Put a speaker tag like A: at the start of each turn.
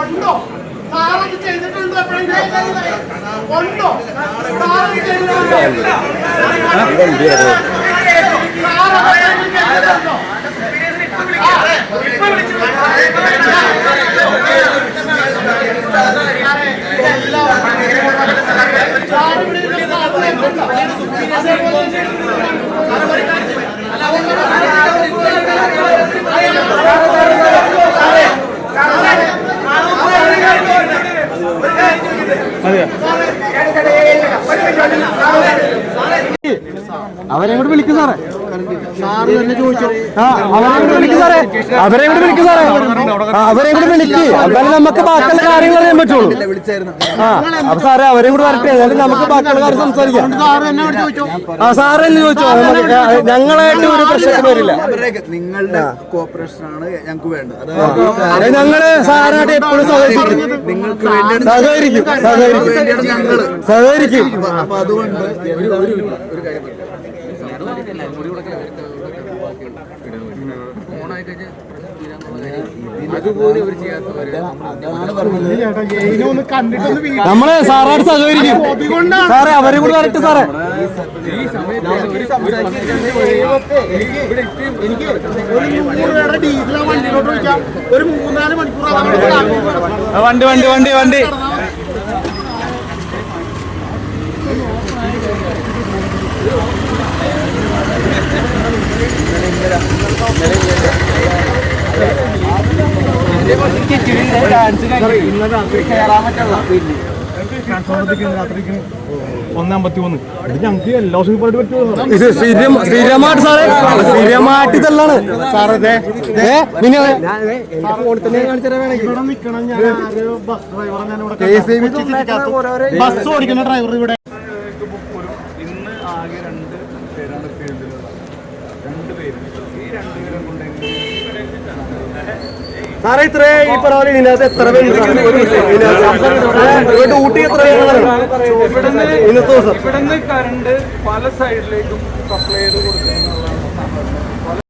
A: ഉണ്ടോ? സാറത് ചെയ്തിട്ടുണ്ട് ഉണ്ടോ? സാറത് ചെയ്തിട്ടുണ്ടോ? സാറത്
B: അവരെ കൂടെ വിളിക്കും സാറേ. അവരെ കൂടെ വിളിക്കും സാറേ. അവരെ കൂടെ വിളിക്കും എന്നാലും നമുക്ക് ബാക്കിയുള്ള കാര്യങ്ങൾ അറിയാൻ പറ്റുള്ളൂ. ആ അപ്പൊ സാറേ അവരെ കൂടെ വരട്ടെ. എന്നാലും നമുക്ക് ബാക്കിയുള്ള കാര്യം സംസാരിക്കാം. ആ സാറേ ചോദിച്ചോ? ഞങ്ങളായിട്ട് ഒരു പ്രശ്നം വരില്ല.
C: നിങ്ങളുടെ കോപ്പറേഷൻ ആണ് ഞങ്ങൾക്ക് വേണ്ടത്.
B: ഞങ്ങൾ സാറിനായിട്ട് എപ്പോഴും സഹകരിക്കും. സഹകരിക്കും. സഹകരിക്കും. സഹകരിക്കും.
C: അതുകൊണ്ട് ഒരു കാര്യം
B: നമ്മൾ സാറായിട്ട് സഹകരിക്കും. സാറേ അവരെ കൂടെ വരട്ടെ സാറേ.
A: എനിക്ക് ഒരു നൂറ് രൂപയുടെ ഡീസൽ ആ വണ്ടിയിലോട്ട് ഒരു മൂന്നാൽ മണിക്കൂർ
B: വണ്ടി വണ്ടി വണ്ടി വണ്ടി. സ്ഥിരമായിട്ട് സാറേ സ്ഥിരമായിട്ട് ഇതല്ലാണ്. സാറേ പിന്നെ ഫോണിൽ തന്നെ കാണിച്ചാൽ വേണമെങ്കിൽ
A: ഇവിടെ നിൽക്കണം ഞാൻ. ആര് ബസ് ഡ്രൈവറെ ഞാൻ ഇവിടെ ബസ് ഓടിക്കുന്ന ഡ്രൈവർ ഇവിടെ
B: സാറേ ഇത്രേ ഈ പറഞ്ഞ ഇതിനകത്ത് എത്ര പേരുണ്ട് സാറേ? ഒരു മിനിറ്റ്. ഇതിനകത്ത് ഊട്ടി എത്ര പേരാണ് ഇന്നത്തെ ദിവസം
D: കറണ്ട് പല സൈഡിലേക്കും സപ്ലൈ ചെയ്ത് കൊടുക്കുന്നുള്ളതാണ്